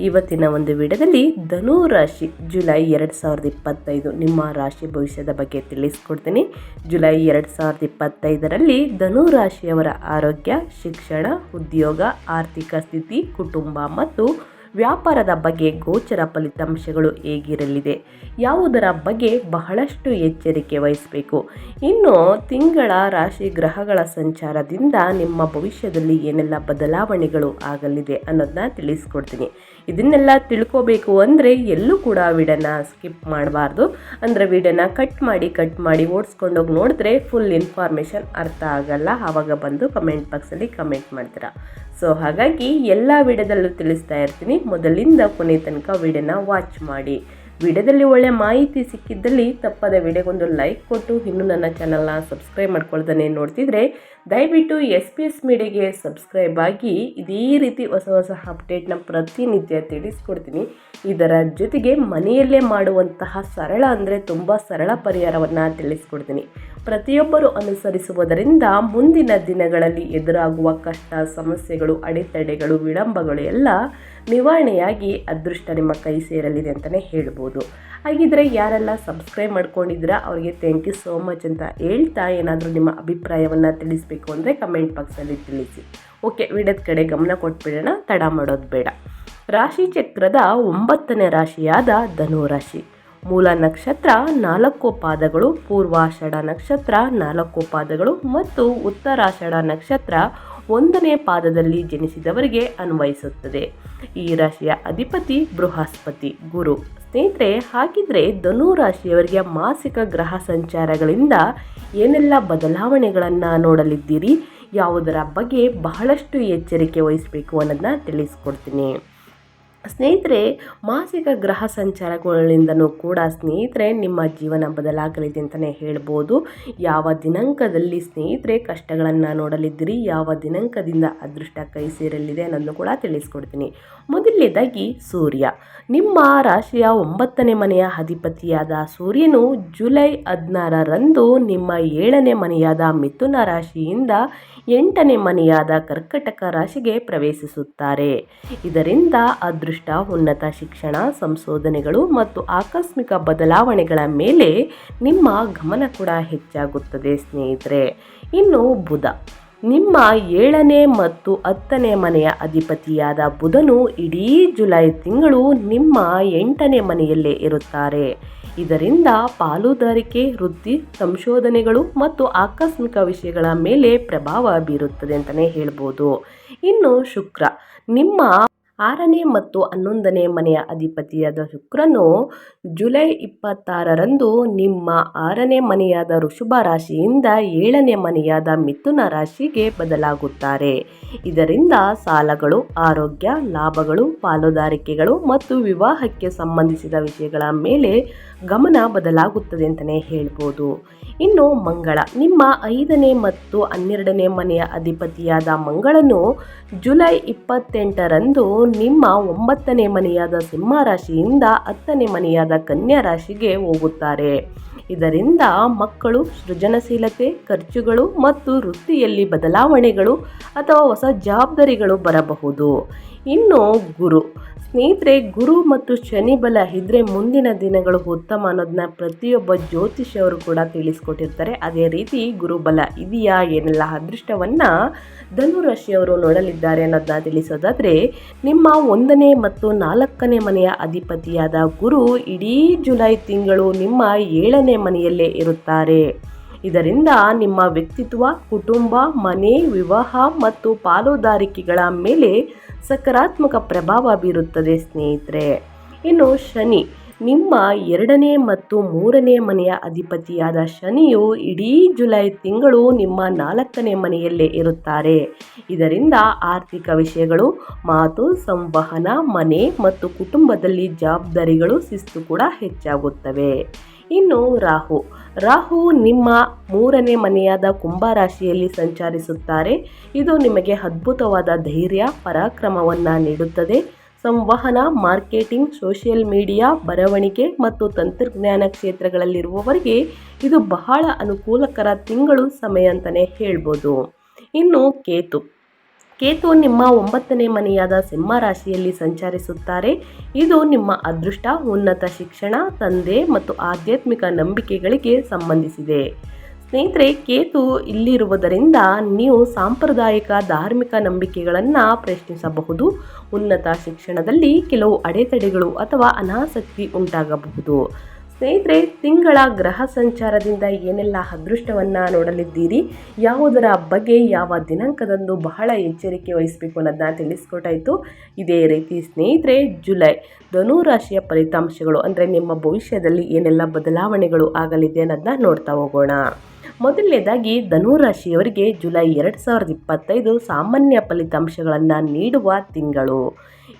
ಇವತ್ತಿನ ಒಂದು ವಿಡಿಯೋದಲ್ಲಿ ಧನು ರಾಶಿ ಜುಲೈ ಎರಡು ಸಾವಿರದ ಇಪ್ಪತ್ತೈದು ನಿಮ್ಮ ರಾಶಿ ಭವಿಷ್ಯದ ಬಗ್ಗೆ ತಿಳಿಸ್ಕೊಡ್ತೀನಿ. ಜುಲೈ ಎರಡು ಸಾವಿರದ ಇಪ್ಪತ್ತೈದರಲ್ಲಿ ಧನು ರಾಶಿಯವರ ಆರೋಗ್ಯ, ಶಿಕ್ಷಣ, ಉದ್ಯೋಗ, ಆರ್ಥಿಕ ಸ್ಥಿತಿ, ಕುಟುಂಬ ಮತ್ತು ವ್ಯಾಪಾರದ ಬಗ್ಗೆ ಗೋಚರ ಫಲಿತಾಂಶಗಳು ಹೇಗಿರಲಿದೆ? ಯಾವುದರ ಬಗ್ಗೆ ಬಹಳಷ್ಟು ಎಚ್ಚರಿಕೆ ವಹಿಸಬೇಕು? ಇನ್ನು ತಿಂಗಳ ರಾಶಿ ಗ್ರಹಗಳ ಸಂಚಾರದಿಂದ ನಿಮ್ಮ ಭವಿಷ್ಯದಲ್ಲಿ ಏನೆಲ್ಲ ಬದಲಾವಣೆಗಳು ಆಗಲಿದೆ ಅನ್ನೋದನ್ನ ತಿಳಿಸ್ಕೊಡ್ತೀನಿ. ಇದನ್ನೆಲ್ಲ ತಿಳ್ಕೋಬೇಕು ಅಂದರೆ ಎಲ್ಲೂ ಕೂಡ ವಿಡನ ಸ್ಕಿಪ್ ಮಾಡಬಾರ್ದು. ಅಂದರೆ ವಿಡನ ಕಟ್ ಮಾಡಿ ಕಟ್ ಮಾಡಿ ಓಡಿಸ್ಕೊಂಡೋಗಿ ನೋಡಿದ್ರೆ ಫುಲ್ ಇನ್ಫಾರ್ಮೇಷನ್ ಅರ್ಥ ಆಗಲ್ಲ. ಆವಾಗ ಬಂದು ಕಮೆಂಟ್ ಬಾಕ್ಸಲ್ಲಿ ಕಮೆಂಟ್ ಮಾಡ್ತೀರಾ. ಸೊ ಹಾಗಾಗಿ ಎಲ್ಲ ವಿಡಿಯೋದಲ್ಲೂ ತಿಳಿಸ್ತಾ ಇರ್ತೀನಿ. ಮೊದಲಿಂದ ಕೊನೆ ತನಕ ವಿಡಿಯೋನ ವಾಚ್ ಮಾಡಿ. ವಿಡಿಯೋದಲ್ಲಿ ಒಳ್ಳೆಯ ಮಾಹಿತಿ ಸಿಕ್ಕಿದ್ದಲ್ಲಿ ತಪ್ಪದ ವಿಡಿಯೋಗೊಂದು ಲೈಕ್ ಕೊಟ್ಟು ಇನ್ನೂ ನನ್ನ ಚಾನಲ್ನ ಸಬ್ಸ್ಕ್ರೈಬ್ ಮಾಡ್ಕೊಳ್ದೇ ನೋಡ್ತಿದ್ರೆ ದಯವಿಟ್ಟು ಎಸ್ ಪಿ ಎಸ್ ಮೀಡಿಯಾಗೆ ಸಬ್ಸ್ಕ್ರೈಬ್ ಆಗಿ ಇದೇ ರೀತಿ ಹೊಸ ಹೊಸ ಅಪ್ಡೇಟ್ನ ಪ್ರತಿನಿತ್ಯ ತಿಳಿಸ್ಕೊಡ್ತೀನಿ. ಇದರ ಜೊತೆಗೆ ಮನೆಯಲ್ಲೇ ಮಾಡುವಂತಹ ಸರಳ ಅಂದರೆ ತುಂಬ ಸರಳ ಪರಿಹಾರವನ್ನು ತಿಳಿಸ್ಕೊಡ್ತೀನಿ. ಪ್ರತಿಯೊಬ್ಬರು ಅನುಸರಿಸುವುದರಿಂದ ಮುಂದಿನ ದಿನಗಳಲ್ಲಿ ಎದುರಾಗುವ ಕಷ್ಟ, ಸಮಸ್ಯೆಗಳು, ಅಡೆತಡೆಗಳು, ವಿಳಂಬಗಳು ಎಲ್ಲ ನಿವಾರಣೆಯಾಗಿ ಅದೃಷ್ಟ ನಿಮ್ಮ ಕೈ ಸೇರಲಿದೆ ಅಂತಲೇ ಹೇಳ್ಬೋದು. ಹಾಗಿದ್ರೆ ಯಾರೆಲ್ಲ ಸಬ್ಸ್ಕ್ರೈಬ್ ಮಾಡ್ಕೊಂಡಿದ್ದೀರಾ, ಅವರಿಗೆ ಥ್ಯಾಂಕ್ ಯು ಸೋ ಮಚ್ ಅಂತ ಹೇಳ್ತಾ ಏನಾದರೂ ನಿಮ್ಮ ಅಭಿಪ್ರಾಯವನ್ನು ತಿಳಿಸ್ಬೇಕು ಅಂದರೆ ಕಮೆಂಟ್ ಬಾಕ್ಸಲ್ಲಿ ತಿಳಿಸಿ. ಓಕೆ ವಿಡಿಯೋದ ಕಡೆ ಗಮನ ಕೊಟ್ಬಿಡೋಣ, ತಡ ಮಾಡೋದು ಬೇಡ. ರಾಶಿ ಚಕ್ರದ ಒಂಬತ್ತನೇ ರಾಶಿಯಾದ ಧನು ರಾಶಿ ಮೂಲ ನಕ್ಷತ್ರ ನಾಲ್ಕು ಪಾದಗಳು, ಪೂರ್ವಾಷಾಢ ನಕ್ಷತ್ರ ನಾಲ್ಕು ಪಾದಗಳು ಮತ್ತು ಉತ್ತರಾಷಾಢ ನಕ್ಷತ್ರ ಒಂದನೇ ಪಾದದಲ್ಲಿ ಜನಿಸಿದವರಿಗೆ ಅನ್ವಯಿಸುತ್ತದೆ. ಈ ರಾಶಿಯ ಅಧಿಪತಿ ಬೃಹಸ್ಪತಿ, ಗುರು. ಸ್ನೇಹಿತರೆ, ಹಾಗಿದ್ರೆ ಧನು ರಾಶಿಯವರಿಗೆ ಮಾಸಿಕ ಗ್ರಹ ಸಂಚಾರಗಳಿಂದ ಏನೆಲ್ಲ ಬದಲಾವಣೆಗಳನ್ನು ನೋಡಲಿದ್ದೀರಿ? ಯಾವುದರ ಬಗ್ಗೆ ಬಹಳಷ್ಟು ಎಚ್ಚರಿಕೆ ವಹಿಸಬೇಕು ಅನ್ನೋದನ್ನ ತಿಳಿಸ್ಕೊಡ್ತೀನಿ. ಸ್ನೇಹಿತರೆ, ಮಾಸಿಕ ಗ್ರಹ ಸಂಚಾರಗಳಿಂದನೂ ಕೂಡ ಸ್ನೇಹಿತರೆ, ನಿಮ್ಮ ಜೀವನ ಬದಲಾಗಲಿದೆ ಅಂತಲೇ ಹೇಳ್ಬೋದು. ಯಾವ ದಿನಾಂಕದಲ್ಲಿ ಸ್ನೇಹಿತರೆ ಕಷ್ಟಗಳನ್ನು ನೋಡಲಿದ್ದೀರಿ, ಯಾವ ದಿನಾಂಕದಿಂದ ಅದೃಷ್ಟ ಕೈ ಸೇರಲಿದೆ ಅನ್ನೋದನ್ನು ಕೂಡ ತಿಳಿಸ್ಕೊಡ್ತೀನಿ. ಮೊದಲನೇದಾಗಿ ಸೂರ್ಯ. ನಿಮ್ಮ ರಾಶಿಯ ಒಂಬತ್ತನೇ ಮನೆಯ ಅಧಿಪತಿಯಾದ ಸೂರ್ಯನು ಜುಲೈ ಹದಿನಾರರಂದು ನಿಮ್ಮ ಏಳನೇ ಮನೆಯಾದ ಮಿಥುನ ರಾಶಿಯಿಂದ ಎಂಟನೇ ಮನೆಯಾದ ಕರ್ಕಟಕ ರಾಶಿಗೆ ಪ್ರವೇಶಿಸುತ್ತಾರೆ. ಇದರಿಂದ ಅದೃಷ್ಟ ಉನ್ನತ ಶಿಕ್ಷಣ, ಸಂಶೋಧನೆಗಳು ಮತ್ತು ಆಕಸ್ಮಿಕ ಬದಲಾವಣೆಗಳ ಮೇಲೆ ನಿಮ್ಮ ಗಮನ ಕೂಡ ಹೆಚ್ಚಾಗುತ್ತದೆ, ಸ್ನೇಹಿತರೆ. ಇನ್ನು ಬುಧ. ನಿಮ್ಮ ಏಳನೇ ಮತ್ತು ಹತ್ತನೇ ಮನೆಯ ಅಧಿಪತಿಯಾದ ಬುಧನು ಇಡೀ ಜುಲೈ ತಿಂಗಳು ನಿಮ್ಮ ಎಂಟನೇ ಮನೆಯಲ್ಲೇ ಇರುತ್ತಾರೆ. ಇದರಿಂದ ಪಾಲುದಾರಿಕೆ ವೃದ್ಧಿ ಸಂಶೋಧನೆಗಳು ಮತ್ತು ಆಕಸ್ಮಿಕ ವಿಷಯಗಳ ಮೇಲೆ ಪ್ರಭಾವ ಬೀರುತ್ತದೆ ಅಂತಲೇ ಹೇಳ್ಬೋದು. ಇನ್ನು ಶುಕ್ರ. ನಿಮ್ಮ ಆರನೇ ಮತ್ತು ಹನ್ನೊಂದನೇ ಮನೆಯ ಅಧಿಪತಿಯಾದ ಶುಕ್ರನು ಜುಲೈ ಇಪ್ಪತ್ತಾರರಂದು ನಿಮ್ಮ ಆರನೇ ಮನೆಯಾದ ಋಷಭ ರಾಶಿಯಿಂದ ಏಳನೇ ಮನೆಯಾದ ಮಿಥುನ ರಾಶಿಗೆ ಬದಲಾಗುತ್ತಾರೆ. ಇದರಿಂದ ಸಾಲಗಳು, ಆರೋಗ್ಯ, ಲಾಭಗಳು, ಪಾಲುದಾರಿಕೆಗಳು ಮತ್ತು ವಿವಾಹಕ್ಕೆ ಸಂಬಂಧಿಸಿದ ವಿಷಯಗಳ ಮೇಲೆ ಗಮನ ಬದಲಾಗುತ್ತದೆ ಅಂತಲೇ ಹೇಳ್ಬೋದು. ಇನ್ನು ಮಂಗಳ, ನಿಮ್ಮ ಐದನೇ ಮತ್ತು ಹನ್ನೆರಡನೇ ಮನೆಯ ಅಧಿಪತಿಯಾದ ಮಂಗಳನು ಜುಲೈ ಇಪ್ಪತ್ತೆಂಟರಂದು ನಿಮ್ಮ ಒಂಬತ್ತನೇ ಮನೆಯಾದ ಸಿಂಹ ರಾಶಿಯಿಂದ ಹತ್ತನೇ ಮನೆಯಾದ ಕನ್ಯಾ ರಾಶಿಗೆ ಹೋಗುತ್ತಾರೆ. ಇದರಿಂದ ಮಕ್ಕಳು, ಸೃಜನಶೀಲತೆ, ಖರ್ಚುಗಳು ಮತ್ತು ವೃತ್ತಿಯಲ್ಲಿ ಬದಲಾವಣೆಗಳು ಅಥವಾ ಹೊಸ ಜವಾಬ್ದಾರಿಗಳು ಬರಬಹುದು. ಇನ್ನು ಗುರು ಸ್ನೇಹಿತರೆ, ಗುರು ಮತ್ತು ಶನಿ ಬಲ ಇದ್ದರೆ ಮುಂದಿನ ದಿನಗಳು ಉತ್ತಮ ಅನ್ನೋದನ್ನ ಪ್ರತಿಯೊಬ್ಬ ಜ್ಯೋತಿಷ್ಯವರು ಕೂಡ ತಿಳಿಸ್ಕೊಟ್ಟಿರ್ತಾರೆ. ಅದೇ ರೀತಿ ಗುರುಬಲ ಇದೆಯಾ, ಏನೆಲ್ಲ ಅದೃಷ್ಟವನ್ನು ಧನುರಾಶಿಯವರು ನೋಡಲಿದ್ದಾರೆ ಅನ್ನೋದನ್ನ ತಿಳಿಸೋದಾದರೆ, ನಿಮ್ಮ ಒಂದನೇ ಮತ್ತು ನಾಲ್ಕನೇ ಮನೆಯ ಅಧಿಪತಿಯಾದ ಗುರು ಇಡೀ ಜುಲೈ ತಿಂಗಳು ನಿಮ್ಮ ಏಳನೇ ಮನೆಯಲ್ಲೇ ಇರುತ್ತಾರೆ. ಇದರಿಂದ ನಿಮ್ಮ ವ್ಯಕ್ತಿತ್ವ, ಕುಟುಂಬ, ಮನೆ, ವಿವಾಹ ಮತ್ತು ಪಾಲುದಾರಿಕೆಗಳ ಮೇಲೆ ಸಕಾರಾತ್ಮಕ ಪ್ರಭಾವ ಬೀರುತ್ತದೆ, ಸ್ನೇಹಿತರೆ. ಇನ್ನು ಶನಿ, ನಿಮ್ಮ ಎರಡನೇ ಮತ್ತು ಮೂರನೇ ಮನೆಯ ಅಧಿಪತಿಯಾದ ಶನಿಯು ಇಡೀ ಜುಲೈ ತಿಂಗಳು ನಿಮ್ಮ ನಾಲ್ಕನೇ ಮನೆಯಲ್ಲೇ ಇರುತ್ತಾರೆ. ಇದರಿಂದ ಆರ್ಥಿಕ ವಿಷಯಗಳು, ಮಾತು, ಸಂವಹನ, ಮನೆ ಮತ್ತು ಕುಟುಂಬದಲ್ಲಿ ಜವಾಬ್ದಾರಿಗಳು ಶಿಸ್ತು ಕೂಡ ಹೆಚ್ಚಾಗುತ್ತವೆ. ಇನ್ನು ರಾಹು. ರಾಹು ನಿಮ್ಮ ಮೂರನೇ ಮನೆಯಾದ ಕುಂಭ ರಾಶಿಯಲ್ಲಿ ಸಂಚರಿಸುತ್ತಾರೆ. ಇದು ನಿಮಗೆ ಅದ್ಭುತವಾದ ಧೈರ್ಯ, ಪರಾಕ್ರಮವನ್ನು ನೀಡುತ್ತದೆ. ಸಂವಹನ, ಮಾರ್ಕೆಟಿಂಗ್, ಸೋಷಿಯಲ್ ಮೀಡಿಯಾ, ಬರವಣಿಗೆ ಮತ್ತು ತಂತ್ರಜ್ಞಾನ ಕ್ಷೇತ್ರಗಳಲ್ಲಿರುವವರಿಗೆ ಇದು ಬಹಳ ಅನುಕೂಲಕರ ತಿಂಗಳು ಸಮಯ ಅಂತಲೇ ಹೇಳ್ಬೋದು. ಇನ್ನು ಕೇತು. ಕೇತು ನಿಮ್ಮ ಒಂಬತ್ತನೇ ಮನೆಯಾದ ಸಿಂಹ ರಾಶಿಯಲ್ಲಿ ಸಂಚರಿಸುತ್ತಾರೆ. ಇದು ನಿಮ್ಮ ಅದೃಷ್ಟ, ಉನ್ನತ ಶಿಕ್ಷಣ, ತಂದೆ ಮತ್ತು ಆಧ್ಯಾತ್ಮಿಕ ನಂಬಿಕೆಗಳಿಗೆ ಸಂಬಂಧಿಸಿದೆ. ಸ್ನೇಹಿತರೆ, ಕೇತು ಇಲ್ಲಿರುವುದರಿಂದ ನೀವು ಸಾಂಪ್ರದಾಯಿಕ ಧಾರ್ಮಿಕ ನಂಬಿಕೆಗಳನ್ನು ಪ್ರಶ್ನಿಸಬಹುದು. ಉನ್ನತ ಶಿಕ್ಷಣದಲ್ಲಿ ಕೆಲವು ಅಡೆತಡೆಗಳು ಅಥವಾ ಅನಾಸಕ್ತಿ ಉಂಟಾಗಬಹುದು. ಸ್ನೇಹಿತರೆ, ತಿಂಗಳ ಗ್ರಹ ಸಂಚಾರದಿಂದ ಏನೆಲ್ಲ ಅದೃಷ್ಟವನ್ನು ನೋಡಲಿದ್ದೀರಿ? ಯಾವುದರ ಬಗ್ಗೆ ಯಾವ ದಿನಾಂಕದಂದು ಬಹಳ ಎಚ್ಚರಿಕೆ ವಹಿಸಬೇಕು ಅನ್ನೋದನ್ನ ತಿಳಿಸ್ಕೊಟ್ಟಾಯಿತು. ಇದೇ ರೀತಿ ಸ್ನೇಹಿತರೆ, ಜುಲೈ ಧನುರಾಶಿಯ ಫಲಿತಾಂಶಗಳು ಅಂದರೆ ನಿಮ್ಮ ಭವಿಷ್ಯದಲ್ಲಿ ಏನೆಲ್ಲ ಬದಲಾವಣೆಗಳು ಆಗಲಿದೆ ಅನ್ನೋದನ್ನ ನೋಡ್ತಾ ಹೋಗೋಣ. ಮೊದಲನೇದಾಗಿ, ಧನುರಾಶಿಯವರಿಗೆ ಜುಲೈ ಎರಡು ಸಾವಿರದ ಇಪ್ಪತ್ತೈದು ಸಾಮಾನ್ಯ ಫಲಿತಾಂಶಗಳನ್ನು ನೀಡುವ ತಿಂಗಳು.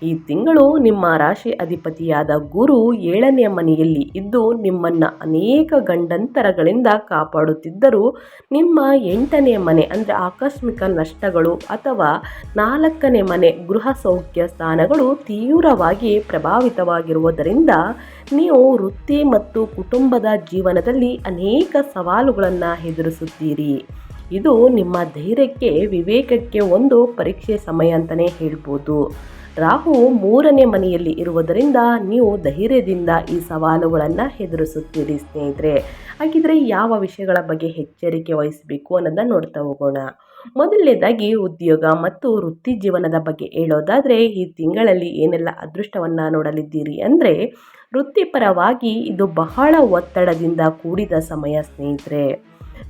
ಈ ತಿಂಗಳು ನಿಮ್ಮ ರಾಶಿ ಅಧಿಪತಿಯಾದ ಗುರು ಏಳನೆಯ ಮನೆಯಲ್ಲಿ ಇದ್ದು ನಿಮ್ಮನ್ನು ಅನೇಕ ಗಂಡಂತರಗಳಿಂದ ಕಾಪಾಡುತ್ತಿದ್ದರೂ ನಿಮ್ಮ ಎಂಟನೇ ಮನೆ ಅಂದರೆ ಆಕಸ್ಮಿಕ ನಷ್ಟಗಳು ಅಥವಾ ನಾಲ್ಕನೇ ಮನೆ ಗೃಹ ಸೌಖ್ಯ ಸ್ಥಾನಗಳು ತೀವ್ರವಾಗಿ ಪ್ರಭಾವಿತವಾಗಿರುವುದರಿಂದ ನೀವು ವೃತ್ತಿ ಮತ್ತು ಕುಟುಂಬದ ಜೀವನದಲ್ಲಿ ಅನೇಕ ಸವಾಲುಗಳನ್ನು ಎದುರಿಸುತ್ತೀರಿ. ಇದು ನಿಮ್ಮ ಧೈರ್ಯಕ್ಕೆ, ವಿವೇಕಕ್ಕೆ ಒಂದು ಪರೀಕ್ಷೆ ಸಮಯ ಅಂತಲೇ ಹೇಳ್ಬೋದು. ರಾಹು ಮೂರನೇ ಮನೆಯಲ್ಲಿ ಇರುವುದರಿಂದ ನೀವು ಧೈರ್ಯದಿಂದ ಈ ಸವಾಲುಗಳನ್ನು ಎದುರಿಸುತ್ತೀರಿ ಸ್ನೇಹಿತರೆ. ಹಾಗಿದ್ರೆ ಯಾವ ವಿಷಯಗಳ ಬಗ್ಗೆ ಎಚ್ಚರಿಕೆ ವಹಿಸಬೇಕು ಅನ್ನೋದನ್ನ ನೋಡ್ತಾ ಹೋಗೋಣ. ಮೊದಲನೇದಾಗಿ ಉದ್ಯೋಗ ಮತ್ತು ವೃತ್ತಿ ಜೀವನದ ಬಗ್ಗೆ ಹೇಳೋದಾದರೆ ಈ ತಿಂಗಳಲ್ಲಿ ಏನೆಲ್ಲ ಅದೃಷ್ಟವನ್ನು ನೋಡಲಿದ್ದೀರಿ ಅಂದರೆ ವೃತ್ತಿಪರವಾಗಿ ಇದು ಬಹಳ ಒತ್ತಡದಿಂದ ಕೂಡಿದ ಸಮಯ ಸ್ನೇಹಿತರೆ.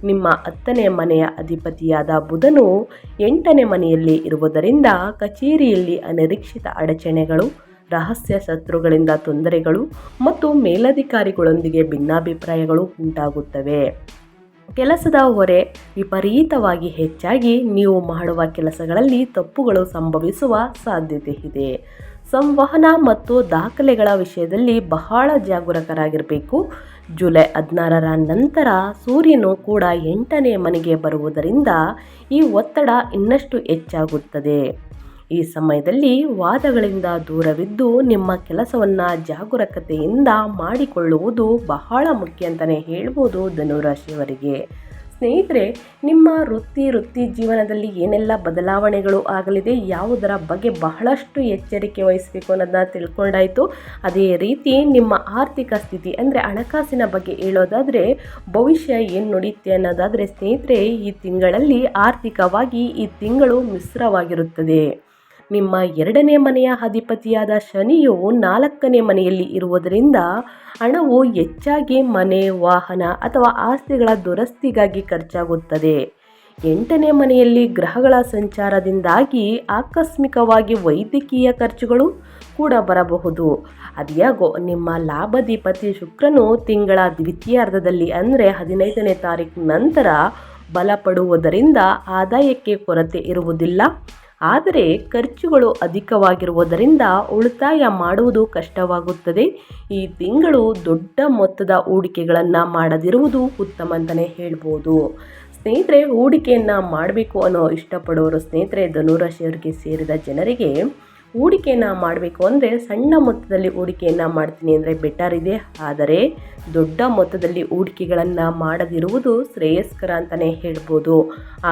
ನಿಮ್ಮ ಹತ್ತನೇ ಮನೆಯ ಅಧಿಪತಿಯಾದ ಬುಧನು ಎಂಟನೇ ಮನೆಯಲ್ಲಿ ಇರುವುದರಿಂದ ಕಚೇರಿಯಲ್ಲಿ ಅನಿರೀಕ್ಷಿತ ಅಡಚಣೆಗಳು, ರಹಸ್ಯ ಶತ್ರುಗಳಿಂದ ತೊಂದರೆಗಳು ಮತ್ತು ಮೇಲಧಿಕಾರಿಗಳೊಂದಿಗೆ ಭಿನ್ನಾಭಿಪ್ರಾಯಗಳು ಉಂಟಾಗುತ್ತವೆ. ಕೆಲಸದ ಹೊರೆ ವಿಪರೀತವಾಗಿ ಹೆಚ್ಚಾಗಿ ನೀವು ಮಾಡುವ ಕೆಲಸಗಳಲ್ಲಿ ತಪ್ಪುಗಳು ಸಂಭವಿಸುವ ಸಾಧ್ಯತೆ ಇದೆ ಸಂವಹನ ಮತ್ತು ದಾಖಲೆಗಳ ವಿಷಯದಲ್ಲಿ ಬಹಳ ಜಾಗರೂಕರಾಗಿರಬೇಕು. ಜುಲೈ ಹದಿನಾರರ ನಂತರ ಸೂರ್ಯನು ಕೂಡ ಎಂಟನೇ ಮನೆಗೆ ಬರುವುದರಿಂದ ಈ ಒತ್ತಡ ಇನ್ನಷ್ಟು ಹೆಚ್ಚಾಗುತ್ತದೆ. ಈ ಸಮಯದಲ್ಲಿ ವಾದಗಳಿಂದ ದೂರವಿದ್ದು ನಿಮ್ಮ ಕೆಲಸವನ್ನು ಜಾಗರೂಕತೆಯಿಂದ ಮಾಡಿಕೊಳ್ಳುವುದು ಬಹಳ ಮುಖ್ಯ ಅಂತಲೇ ಹೇಳ್ಬೋದು ಧನುರಾಶಿಯವರಿಗೆ. ಸ್ನೇಹಿತರೆ, ನಿಮ್ಮ ವೃತ್ತಿ ವೃತ್ತಿ ಜೀವನದಲ್ಲಿ ಏನೆಲ್ಲ ಬದಲಾವಣೆಗಳು ಆಗಲಿದೆ, ಯಾವುದರ ಬಗ್ಗೆ ಬಹಳಷ್ಟು ಎಚ್ಚರಿಕೆ ವಹಿಸಬೇಕು ಅನ್ನೋದನ್ನ ತಿಳ್ಕೊಂಡಾಯಿತು. ಅದೇ ರೀತಿ ನಿಮ್ಮ ಆರ್ಥಿಕ ಸ್ಥಿತಿ, ಅಂದರೆ ಹಣಕಾಸಿನ ಬಗ್ಗೆ ಹೇಳೋದಾದರೆ, ಭವಿಷ್ಯ ಏನು ನುಡಿಯುತ್ತೆ ಅನ್ನೋದಾದರೆ ಸ್ನೇಹಿತರೆ, ಈ ತಿಂಗಳಲ್ಲಿ ಆರ್ಥಿಕವಾಗಿ ಈ ತಿಂಗಳು ಮಿಶ್ರವಾಗಿರುತ್ತದೆ. ನಿಮ್ಮ ಎರಡನೇ ಮನೆಯ ಅಧಿಪತಿಯಾದ ಶನಿಯು ನಾಲ್ಕನೇ ಮನೆಯಲ್ಲಿ ಇರುವುದರಿಂದ ಹಣವು ಹೆಚ್ಚಾಗಿ ಮನೆ, ವಾಹನ ಅಥವಾ ಆಸ್ತಿಗಳ ದುರಸ್ತಿಗಾಗಿ ಖರ್ಚಾಗುತ್ತದೆ. ಎಂಟನೇ ಮನೆಯಲ್ಲಿ ಗ್ರಹಗಳ ಸಂಚಾರದಿಂದಾಗಿ ಆಕಸ್ಮಿಕವಾಗಿ ವೈದ್ಯಕೀಯ ಖರ್ಚುಗಳು ಕೂಡ ಬರಬಹುದು. ಅದ್ಯಾಗೋ, ನಿಮ್ಮ ಲಾಭಾಧಿಪತಿ ಶುಕ್ರನು ತಿಂಗಳ ದ್ವಿತೀಯಾರ್ಧದಲ್ಲಿ ಅಂದರೆ ಹದಿನೈದನೇ ತಾರೀಕು ನಂತರ ಬಲಪಡುವುದರಿಂದ ಆದಾಯಕ್ಕೆ ಕೊರತೆ ಇರುವುದಿಲ್ಲ. ಆದರೆ ಖರ್ಚುಗಳು ಅಧಿಕವಾಗಿರುವುದರಿಂದ ಉಳಿತಾಯ ಮಾಡುವುದು ಕಷ್ಟವಾಗುತ್ತದೆ. ಈ ತಿಂಗಳು ದೊಡ್ಡ ಮೊತ್ತದ ಹೂಡಿಕೆಗಳನ್ನು ಮಾಡದಿರುವುದು ಉತ್ತಮ ಅಂತಲೇ ಹೇಳ್ಬೋದು. ಸ್ನೇಹಿತರೆ, ಹೂಡಿಕೆಯನ್ನು ಮಾಡಬೇಕು ಅನ್ನೋ ಇಷ್ಟಪಡೋರು ಸ್ನೇಹಿತರೆ, ಧನುರಾಶಿಯವರಿಗೆ ಸೇರಿದ ಜನರಿಗೆ ಹೂಡಿಕೆಯನ್ನು ಮಾಡಬೇಕು ಅಂದರೆ ಸಣ್ಣ ಮೊತ್ತದಲ್ಲಿ ಹೂಡಿಕೆಯನ್ನು ಮಾಡ್ತೀನಿ ಅಂದರೆ ಬೆಟರ್ ಇದೆ. ಆದರೆ ದೊಡ್ಡ ಮೊತ್ತದಲ್ಲಿ ಹೂಡಿಕೆಗಳನ್ನು ಮಾಡದಿರುವುದು ಶ್ರೇಯಸ್ಕರ ಅಂತಲೇ ಹೇಳ್ಬೋದು.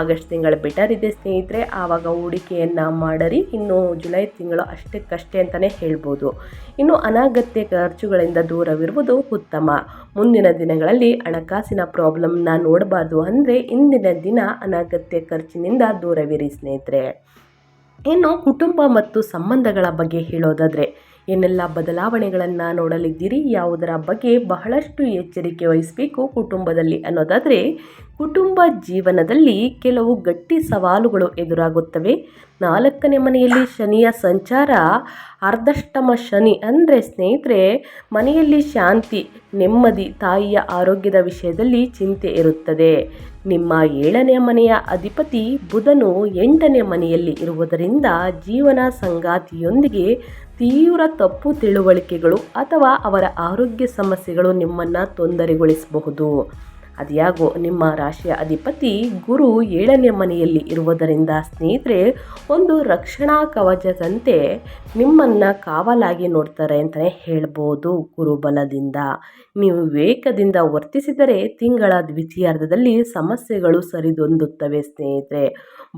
ಆಗಸ್ಟ್ ತಿಂಗಳ ಬೆಟರ್ ಇದೆ ಸ್ನೇಹಿತರೆ, ಆವಾಗ ಹೂಡಿಕೆಯನ್ನು ಮಾಡರಿ. ಇನ್ನು ಜುಲೈ ತಿಂಗಳು ಅಷ್ಟಕ್ಕಷ್ಟೇ ಅಂತಲೇ ಹೇಳ್ಬೋದು. ಇನ್ನು ಅನಗತ್ಯ ಖರ್ಚುಗಳಿಂದ ದೂರವಿರುವುದು ಉತ್ತಮ. ಮುಂದಿನ ದಿನಗಳಲ್ಲಿ ಹಣಕಾಸಿನ ಪ್ರಾಬ್ಲಮ್ನ ನೋಡಬಾರ್ದು ಅಂದರೆ ಇಂದಿನ ದಿನ ಅನಗತ್ಯ ಖರ್ಚಿನಿಂದ ದೂರವಿರಿ ಸ್ನೇಹಿತರೆ. ಇನ್ನು ಕುಟುಂಬ ಮತ್ತು ಸಂಬಂಧಗಳ ಬಗ್ಗೆ ಹೇಳೋದಾದರೆ ಏನೆಲ್ಲ ಬದಲಾವಣೆಗಳನ್ನು ನೋಡಲಿದ್ದೀರಿ, ಯಾವುದರ ಬಗ್ಗೆ ಬಹಳಷ್ಟು ಎಚ್ಚರಿಕೆ ವಹಿಸಬೇಕು ಕುಟುಂಬದಲ್ಲಿ ಅನ್ನೋದಾದರೆ, ಕುಟುಂಬ ಜೀವನದಲ್ಲಿ ಕೆಲವು ಗಟ್ಟಿ ಸವಾಲುಗಳು ಎದುರಾಗುತ್ತವೆ. ನಾಲ್ಕನೇ ಮನೆಯಲ್ಲಿ ಶನಿಯ ಸಂಚಾರ, ಅರ್ಧಷ್ಟಮ ಶನಿ ಅಂದರೆ ಸ್ನೇಹಿತರೆ, ಮನೆಯಲ್ಲಿ ಶಾಂತಿ, ನೆಮ್ಮದಿ, ತಾಯಿಯ ಆರೋಗ್ಯದ ವಿಷಯದಲ್ಲಿ ಚಿಂತೆ ಇರುತ್ತದೆ. ನಿಮ್ಮ ಏಳನೇ ಮನೆಯ ಅಧಿಪತಿ ಬುಧನು ಎಂಟನೇ ಮನೆಯಲ್ಲಿ ಇರುವುದರಿಂದ ಜೀವನ ಸಂಗಾತಿಯೊಂದಿಗೆ ತೀವ್ರ ತಪ್ಪು ತಿಳುವಳಿಕೆಗಳು ಅಥವಾ ಅವರ ಆರೋಗ್ಯ ಸಮಸ್ಯೆಗಳು ನಿಮ್ಮನ್ನು ತೊಂದರೆಗೊಳಿಸಬಹುದು. ಅದ್ಯಾಗೋ ನಿಮ್ಮ ರಾಶಿಯ ಅಧಿಪತಿ ಗುರು ಏಳನೇ ಮನೆಯಲ್ಲಿ ಇರುವುದರಿಂದ ಸ್ನೇಹಿತರೆ, ಒಂದು ರಕ್ಷಣಾ ಕವಚದಂತೆ ನಿಮ್ಮನ್ನು ಕಾವಲಾಗಿ ನೋಡ್ತಾರೆ ಅಂತಲೇ ಹೇಳ್ಬೋದು ಗುರುಬಲದಿಂದ. ನೀವು ವಿವೇಕದಿಂದ ವರ್ತಿಸಿದರೆ ತಿಂಗಳ ದ್ವಿತೀಯಾರ್ಧದಲ್ಲಿ ಸಮಸ್ಯೆಗಳು ಸರಿದೊಂದುತ್ತವೆ ಸ್ನೇಹಿತರೆ.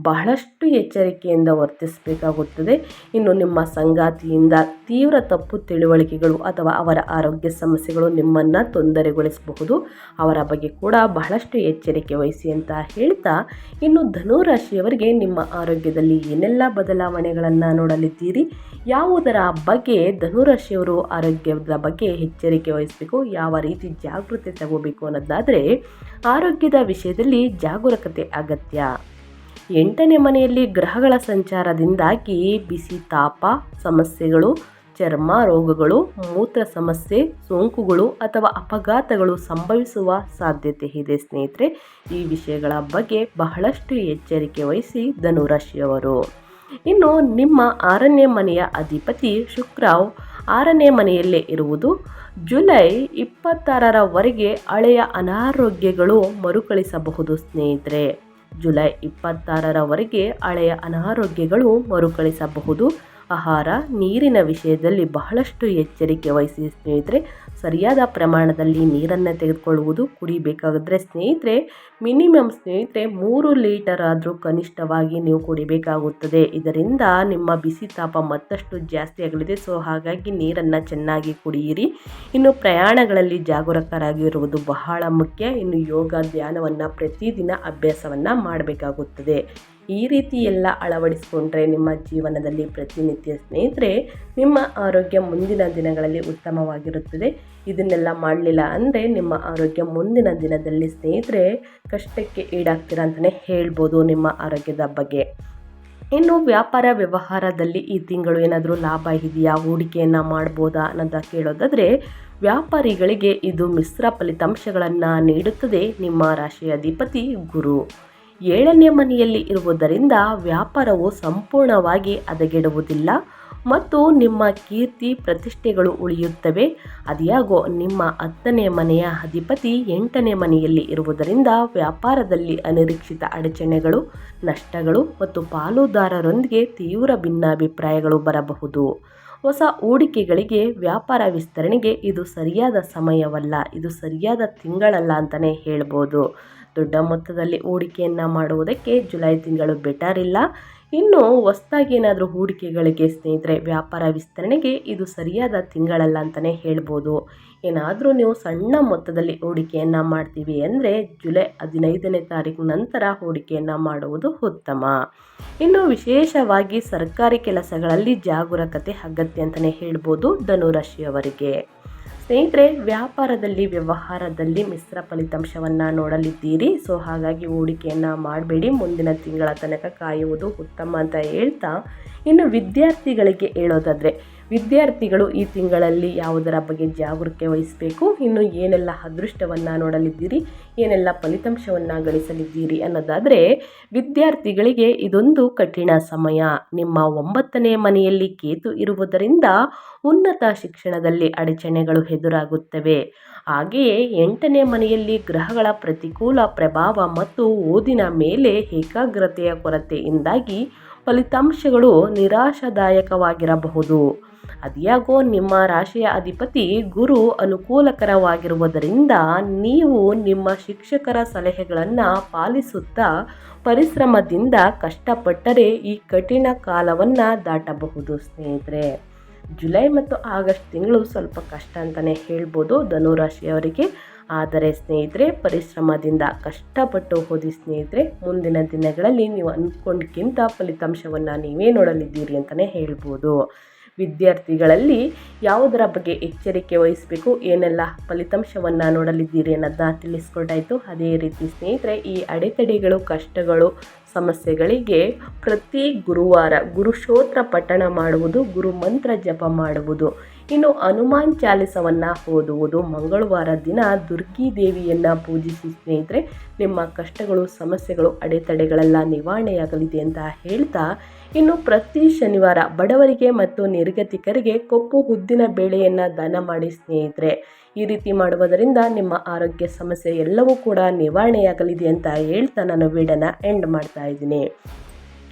ಬಹಳಷ್ಟು ಎಚ್ಚರಿಕೆಯಿಂದ ವರ್ತಿಸಬೇಕಾಗುತ್ತದೆ. ಇನ್ನು ನಿಮ್ಮ ಸಂಗಾತಿಯಿಂದ ತೀವ್ರ ತಪ್ಪು ತಿಳುವಳಿಕೆಗಳು ಅಥವಾ ಅವರ ಆರೋಗ್ಯ ಸಮಸ್ಯೆಗಳು ನಿಮ್ಮನ್ನು ತೊಂದರೆಗೊಳಿಸಬಹುದು. ಅವರ ಬಗ್ಗೆ ಕೂಡ ಬಹಳಷ್ಟು ಎಚ್ಚರಿಕೆ ವಹಿಸಿ ಅಂತ ಹೇಳ್ತಾ, ಇನ್ನು ಧನುರಾಶಿಯವರಿಗೆ ನಿಮ್ಮ ಆರೋಗ್ಯದಲ್ಲಿ ಏನೆಲ್ಲ ಬದಲಾವಣೆಗಳನ್ನು ನೋಡಲಿದ್ದೀರಿ? ಯಾವುದರ ಬಗ್ಗೆ ಧನುರಾಶಿಯವರು ಆರೋಗ್ಯದ ಬಗ್ಗೆ ಎಚ್ಚರಿಕೆ ವಹಿಸಬೇಕು? ಯಾವ ರೀತಿ ಜಾಗೃತಿ ತಗೋಬೇಕು ಅನ್ನೋದಾದರೆ ಆರೋಗ್ಯದ ವಿಷಯದಲ್ಲಿ ಜಾಗರೂಕತೆ ಅಗತ್ಯ. ಎಂಟನೇ ಮನೆಯಲ್ಲಿ ಗ್ರಹಗಳ ಸಂಚಾರದಿಂದಾಗಿ ಬಿಸಿ ತಾಪ, ಸಮಸ್ಯೆಗಳು, ಚರ್ಮ ರೋಗಗಳು, ಮೂತ್ರ ಸಮಸ್ಯೆ, ಸೋಂಕುಗಳು ಅಥವಾ ಅಪಘಾತಗಳು ಸಂಭವಿಸುವ ಸಾಧ್ಯತೆ ಇದೆ ಸ್ನೇಹಿತರೆ. ಈ ವಿಷಯಗಳ ಬಗ್ಗೆ ಬಹಳಷ್ಟು ಎಚ್ಚರಿಕೆ ವಹಿಸಿ ಧನುರಾಶಿಯವರು. ಇನ್ನು ನಿಮ್ಮ ಆರನೇ ಮನೆಯ ಅಧಿಪತಿ ಶುಕ್ರ ಆರನೇ ಮನೆಯಲ್ಲೇ ಇರುವುದು. ಜುಲೈ ಇಪ್ಪತ್ತಾರರವರೆಗೆ ಹಳೆಯ ಅನಾರೋಗ್ಯಗಳು ಮರುಕಳಿಸಬಹುದು, ಸ್ನೇಹಿತರೆ. ಜುಲೈ ಇಪ್ಪತ್ತಾರರವರೆಗೆ ಹಳೆಯ ಅನಾರೋಗ್ಯಗಳು ಮರುಕಳಿಸಬಹುದು. ಆಹಾರ, ನೀರಿನ ವಿಷಯದಲ್ಲಿ ಬಹಳಷ್ಟು ಎಚ್ಚರಿಕೆ ವಹಿಸಿ, ಸ್ನೇಹಿತರೆ. ಸರಿಯಾದ ಪ್ರಮಾಣದಲ್ಲಿ ನೀರನ್ನು ತೆಗೆದುಕೊಳ್ಳುವುದು ಕುಡಿಬೇಕಾದ್ರೆ ಸ್ನೇಹಿತರೆ, ಮಿನಿಮಮ್ ಸ್ನೇಹಿತರೆ, ಮೂರು ಲೀಟರ್ ಆದರೂ ಕನಿಷ್ಠವಾಗಿ ನೀವು ಕುಡಿಬೇಕಾಗುತ್ತದೆ. ಇದರಿಂದ ನಿಮ್ಮ ಬಿಸಿ ತಾಪ ಮತ್ತಷ್ಟು ಜಾಸ್ತಿ ಆಗಲಿದೆ. ಸೊ, ಹಾಗಾಗಿ ನೀರನ್ನು ಚೆನ್ನಾಗಿ ಕುಡಿಯಿರಿ. ಇನ್ನು ಪ್ರಯಾಣಗಳಲ್ಲಿ ಜಾಗರೂಕರಾಗಿರುವುದು ಬಹಳ ಮುಖ್ಯ. ಇನ್ನು ಯೋಗ, ಧ್ಯಾನವನ್ನು ಪ್ರತಿದಿನ ಅಭ್ಯಾಸವನ್ನು ಮಾಡಬೇಕಾಗುತ್ತದೆ. ಈ ರೀತಿ ಎಲ್ಲ ಅಳವಡಿಸಿಕೊಂಡ್ರೆ ನಿಮ್ಮ ಜೀವನದಲ್ಲಿ ಪ್ರತಿನಿತ್ಯ ಸ್ನೇಹಿತರೆ, ನಿಮ್ಮ ಆರೋಗ್ಯ ಮುಂದಿನ ದಿನಗಳಲ್ಲಿ ಉತ್ತಮವಾಗಿರುತ್ತದೆ. ಇದನ್ನೆಲ್ಲ ಮಾಡಲಿಲ್ಲ ಅಂದರೆ ನಿಮ್ಮ ಆರೋಗ್ಯ ಮುಂದಿನ ದಿನದಲ್ಲಿ ಸ್ನೇಹಿತರೆ ಕಷ್ಟಕ್ಕೆ ಈಡಾಗ್ತೀರ ಅಂತಲೇ ಹೇಳ್ಬೋದು ನಿಮ್ಮ ಆರೋಗ್ಯದ ಬಗ್ಗೆ. ಇನ್ನು ವ್ಯಾಪಾರ ವ್ಯವಹಾರದಲ್ಲಿ ಈ ತಿಂಗಳು ಏನಾದರೂ ಲಾಭ ಇದೆಯಾ? ಹೂಡಿಕೆಯನ್ನು ಮಾಡ್ಬೋದಾ ಅನ್ನೋದ ಕೇಳೋದಾದರೆ, ವ್ಯಾಪಾರಿಗಳಿಗೆ ಇದು ಮಿಶ್ರ ಫಲಿತಾಂಶಗಳನ್ನು ನೀಡುತ್ತದೆ ನಿಮ್ಮ ರಾಶಿಯ ಅಧಿಪತಿ ಗುರು. ಏಳನೇ ಮನೆಯಲ್ಲಿ ಇರುವುದರಿಂದ ವ್ಯಾಪಾರವು ಸಂಪೂರ್ಣವಾಗಿ ಹದಗೆಡುವುದಿಲ್ಲ ಮತ್ತು ನಿಮ್ಮ ಕೀರ್ತಿ ಪ್ರತಿಷ್ಠೆಗಳು ಉಳಿಯುತ್ತವೆ. ಅದಿಯಾಗೋ ನಿಮ್ಮ ಹತ್ತನೇ ಮನೆಯ ಅಧಿಪತಿ ಎಂಟನೇ ಮನೆಯಲ್ಲಿ ಇರುವುದರಿಂದ ವ್ಯಾಪಾರದಲ್ಲಿ ಅನಿರೀಕ್ಷಿತ ಅಡಚಣೆಗಳು, ನಷ್ಟಗಳು ಮತ್ತು ಪಾಲುದಾರರೊಂದಿಗೆ ತೀವ್ರ ಭಿನ್ನಾಭಿಪ್ರಾಯಗಳು ಬರಬಹುದು. ಹೊಸ ಹೂಡಿಕೆಗಳಿಗೆ ವ್ಯಾಪಾರ ವಿಸ್ತರಣೆಗೆ ಇದು ಸರಿಯಾದ ಸಮಯವಲ್ಲ, ಇದು ಸರಿಯಾದ ತಿಂಗಳಲ್ಲ ಅಂತಲೇ ಹೇಳ್ಬೋದು. ದೊಡ್ಡ ಮೊತ್ತದಲ್ಲಿ ಹೂಡಿಕೆಯನ್ನು ಮಾಡುವುದಕ್ಕೆ ಜುಲೈ ತಿಂಗಳು ಬೆಟರ್ ಇಲ್ಲ. ಇನ್ನು ಹೊಸ್ದಾಗಿ ಏನಾದರೂ ಹೂಡಿಕೆಗಳಿಗೆ ಸ್ನೇಹಿತರೆ, ವ್ಯಾಪಾರ ವಿಸ್ತರಣೆಗೆ ಇದು ಸರಿಯಾದ ತಿಂಗಳಲ್ಲ ಅಂತಲೇ ಹೇಳ್ಬೋದು. ಏನಾದರೂ ನೀವು ಸಣ್ಣ ಮೊತ್ತದಲ್ಲಿ ಹೂಡಿಕೆಯನ್ನು ಮಾಡ್ತೀವಿ ಅಂದರೆ ಜುಲೈ ಹದಿನೈದನೇ ತಾರೀಕು ನಂತರ ಹೂಡಿಕೆಯನ್ನು ಮಾಡುವುದು ಉತ್ತಮ. ಇನ್ನು ವಿಶೇಷವಾಗಿ ಸರ್ಕಾರಿ ಕೆಲಸಗಳಲ್ಲಿ ಜಾಗರೂಕತೆ ಅಗತ್ಯ ಅಂತಲೇ ಹೇಳ್ಬೋದು ಧನುರಾಶಿಯವರಿಗೆ. ಸ್ನೇಹಿತರೆ, ವ್ಯಾಪಾರದಲ್ಲಿ, ವ್ಯವಹಾರದಲ್ಲಿ ಮಿಶ್ರ ಫಲಿತಾಂಶವನ್ನು ನೋಡಲಿದ್ದೀರಿ. ಸೊ, ಹಾಗಾಗಿ ಹೂಡಿಕೆಯನ್ನು ಮಾಡಬೇಡಿ. ಮುಂದಿನ ತಿಂಗಳ ತನಕ ಕಾಯುವುದು ಉತ್ತಮ ಅಂತ ಹೇಳ್ತಾ ಇನ್ನು ವಿದ್ಯಾರ್ಥಿಗಳಿಗೆ ಹೇಳೋದಾದರೆ ವಿದ್ಯಾರ್ಥಿಗಳು ಈ ತಿಂಗಳಲ್ಲಿ ಯಾವುದರ ಬಗ್ಗೆ ಜಾಗೃತಿ ವಹಿಸಬೇಕು? ಇನ್ನು ಏನೆಲ್ಲ ಅದೃಷ್ಟವನ್ನು ನೋಡಲಿದ್ದೀರಿ? ಏನೆಲ್ಲ ಫಲಿತಾಂಶವನ್ನು ಗಳಿಸಲಿದ್ದೀರಿ ಅನ್ನೋದಾದರೆ, ವಿದ್ಯಾರ್ಥಿಗಳಿಗೆ ಇದೊಂದು ಕಠಿಣ ಸಮಯ. ನಿಮ್ಮ ಒಂಬತ್ತನೇ ಮನೆಯಲ್ಲಿ ಕೇತು ಇರುವುದರಿಂದ ಉನ್ನತ ಶಿಕ್ಷಣದಲ್ಲಿ ಅಡಚಣೆಗಳು ಎದುರಾಗುತ್ತವೆ. ಹಾಗೆಯೇ ಎಂಟನೇ ಮನೆಯಲ್ಲಿ ಗ್ರಹಗಳ ಪ್ರತಿಕೂಲ ಪ್ರಭಾವ ಮತ್ತು ಓದಿನ ಮೇಲೆ ಏಕಾಗ್ರತೆಯ ಕೊರತೆಯಿಂದಾಗಿ ಫಲಿತಾಂಶಗಳು ನಿರಾಶಾದಾಯಕವಾಗಿರಬಹುದು. ಅದ್ಯಾಗೋ ನಿಮ್ಮ ರಾಶಿಯ ಅಧಿಪತಿ ಗುರು ಅನುಕೂಲಕರವಾಗಿರುವುದರಿಂದ ನೀವು ನಿಮ್ಮ ಶಿಕ್ಷಕರ ಸಲಹೆಗಳನ್ನು ಪಾಲಿಸುತ್ತಾ ಪರಿಶ್ರಮದಿಂದ ಕಷ್ಟಪಟ್ಟರೆ ಈ ಕಠಿಣ ಕಾಲವನ್ನು ದಾಟಬಹುದು ಸ್ನೇಹಿತರೆ. ಜುಲೈ ಮತ್ತು ಆಗಸ್ಟ್ ತಿಂಗಳು ಸ್ವಲ್ಪ ಕಷ್ಟ ಅಂತಲೇ ಹೇಳ್ಬೋದು ಧನುರಾಶಿಯವರಿಗೆ. ಆದರೆ ಸ್ನೇಹಿತರೆ, ಪರಿಶ್ರಮದಿಂದ ಕಷ್ಟಪಟ್ಟು ಓದಿ ಸ್ನೇಹಿತರೆ, ಮುಂದಿನ ದಿನಗಳಲ್ಲಿ ನೀವು ಅಂದ್ಕೊಂಡ್ಕಿಂತ ಫಲಿತಾಂಶವನ್ನು ನೀವೇ ನೋಡಲಿದ್ದೀರಿ ಅಂತಲೇ ಹೇಳ್ಬೋದು. ವಿದ್ಯಾರ್ಥಿಗಳಲ್ಲಿ ಯಾವುದರ ಬಗ್ಗೆ ಎಚ್ಚರಿಕೆ ವಹಿಸಬೇಕು, ಏನೆಲ್ಲ ಫಲಿತಾಂಶವನ್ನು ನೋಡಲಿದ್ದೀರಿ ಅನ್ನೋದನ್ನ ತಿಳಿಸ್ಕೊಟ್ಟಾಯಿತು ಅದೇ ರೀತಿ ಸ್ನೇಹಿತರೆ, ಈ ಅಡೆತಡೆಗಳು, ಕಷ್ಟಗಳು, ಸಮಸ್ಯೆಗಳಿಗೆ ಪ್ರತಿ ಗುರುವಾರ ಗುರುಶೋತ್ರ ಪಠಣ ಮಾಡುವುದು, ಗುರು ಮಂತ್ರ ಜಪ ಮಾಡುವುದು, ಇನ್ನು ಹನುಮಾನ್ ಚಾಲಿಸವನ್ನು ಓದುವುದು, ಮಂಗಳವಾರ ದಿನ ದುರ್ಗಿ ದೇವಿಯನ್ನು ಪೂಜಿಸಿ ಸ್ನೇಹಿತರೆ, ನಿಮ್ಮ ಕಷ್ಟಗಳು, ಸಮಸ್ಯೆಗಳು, ಅಡೆತಡೆಗಳೆಲ್ಲ ನಿವಾರಣೆಯಾಗಲಿದೆ ಅಂತ ಹೇಳ್ತಾ ಇನ್ನು ಪ್ರತಿ ಶನಿವಾರ ಬಡವರಿಗೆ ಮತ್ತು ನಿರ್ಗತಿಕರಿಗೆ ಕೊಪ್ಪು ಉದ್ದಿನ ಬೇಳೆಯನ್ನು ದಾನ ಮಾಡಿ ಸ್ನೇಹಿತರೆ. ಈ ರೀತಿ ಮಾಡುವುದರಿಂದ ನಿಮ್ಮ ಆರೋಗ್ಯ ಸಮಸ್ಯೆ ಎಲ್ಲವೂ ಕೂಡ ನಿವಾರಣೆಯಾಗಲಿದೆ ಅಂತ ಹೇಳ್ತಾ ನಾನು ವಿಡಿಯೋನ ಎಂಡ್ ಮಾಡ್ತಾ ಇದ್ದೀನಿ.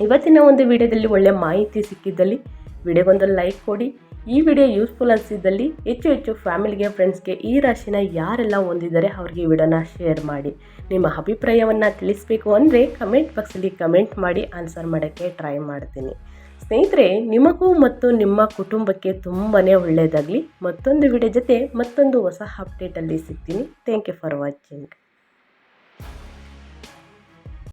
ಇವತ್ತಿನ ಒಂದು ವಿಡಿಯೋದಲ್ಲಿ ಒಳ್ಳೆ ಮಾಹಿತಿ ಸಿಕ್ಕಿದ್ದಲ್ಲಿ ವಿಡಿಯೋಗೊಂದು ಲೈಕ್ ಕೊಡಿ ಈ ವಿಡಿಯೋ ಯೂಸ್ಫುಲ್ ಅನಿಸಿದ್ದಲ್ಲಿ ಹೆಚ್ಚು ಹೆಚ್ಚು ಫ್ಯಾಮಿಲಿಗೆ ಫ್ರೆಂಡ್ಸ್ಗೆ ಈ ರಾಶಿನ ಯಾರೆಲ್ಲ ಹೊಂದಿದ್ದಾರೆ ಅವ್ರಿಗೆ ಈ ವಿಡಿಯೋನ ಶೇರ್ ಮಾಡಿ. ನಿಮ್ಮ ಅಭಿಪ್ರಾಯವನ್ನು ತಿಳಿಸ್ಬೇಕು ಅಂದರೆ ಕಮೆಂಟ್ ಬಾಕ್ಸಲ್ಲಿ ಕಮೆಂಟ್ ಮಾಡಿ ಆನ್ಸರ್ ಮಾಡೋಕ್ಕೆ ಟ್ರೈ ಮಾಡ್ತೀನಿ. ಸ್ನೇಹಿತರೆ, ನಿಮಗೂ ಮತ್ತು ನಿಮ್ಮ ಕುಟುಂಬಕ್ಕೆ ತುಂಬಾ ಒಳ್ಳೆಯದಾಗಲಿ ಮತ್ತೊಂದು ವಿಡಿಯೋ ಜೊತೆ ಮತ್ತೊಂದು ಹೊಸ ಅಪ್ಡೇಟಲ್ಲಿ ಸಿಗ್ತೀನಿ. Thank you for watching